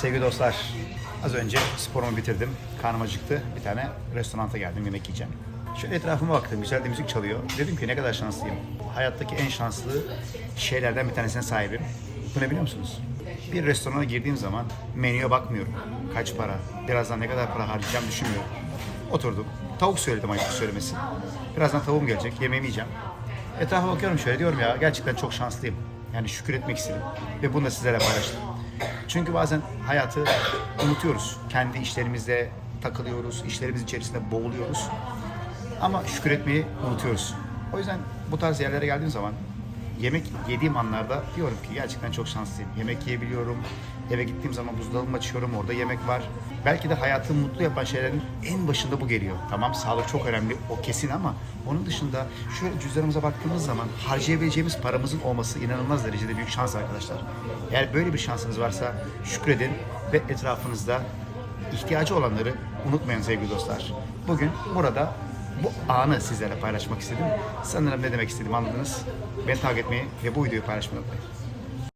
Sevgili dostlar, az önce sporumu bitirdim. Karnım acıktı. Bir tane restoranta geldim, yemek yiyeceğim. Şöyle etrafıma baktım, güzel de müzik çalıyor. Dedim ki ne kadar şanslıyım. Hayattaki en şanslı şeylerden bir tanesine sahibim. Bu ne biliyor musunuz? Bir restorana girdiğim zaman menüye bakmıyorum. Kaç para, birazdan ne kadar para harcayacağım düşünmüyorum. Oturdum. Tavuk söyledim ayıp söylemesi. Birazdan tavuğum gelecek, yemeğimi yiyeceğim. Etrafa bakıyorum şöyle diyorum ya gerçekten çok şanslıyım. Yani şükür etmek istedim. Ve bunu da sizlerle paylaştım. Çünkü bazen hayatı unutuyoruz. Kendi işlerimizde takılıyoruz, işlerimiz içerisinde boğuluyoruz. Ama şükür etmeyi unutuyoruz. O yüzden bu tarz yerlere geldiğim zaman yemek yediğim anlarda diyorum ki gerçekten çok şanslıyım. Yemek yiyebiliyorum. Eve gittiğim zaman buzdolabımı açıyorum. Orada yemek var. Belki de hayatı mutlu yapan şeylerin en başında bu geliyor. Tamam sağlık çok önemli. O kesin ama onun dışında şöyle cüzdanımıza baktığımız zaman harcayabileceğimiz paramızın olması inanılmaz derecede büyük şans arkadaşlar. Eğer böyle bir şansınız varsa şükredin ve etrafınızda ihtiyacı olanları unutmayın sevgili dostlar. Bugün burada bu anı sizlerle paylaşmak istedim. Sanırım ne demek istediğimi anladınız. Beni takip etmeyi ve bu videoyu paylaşmayı unutmayın.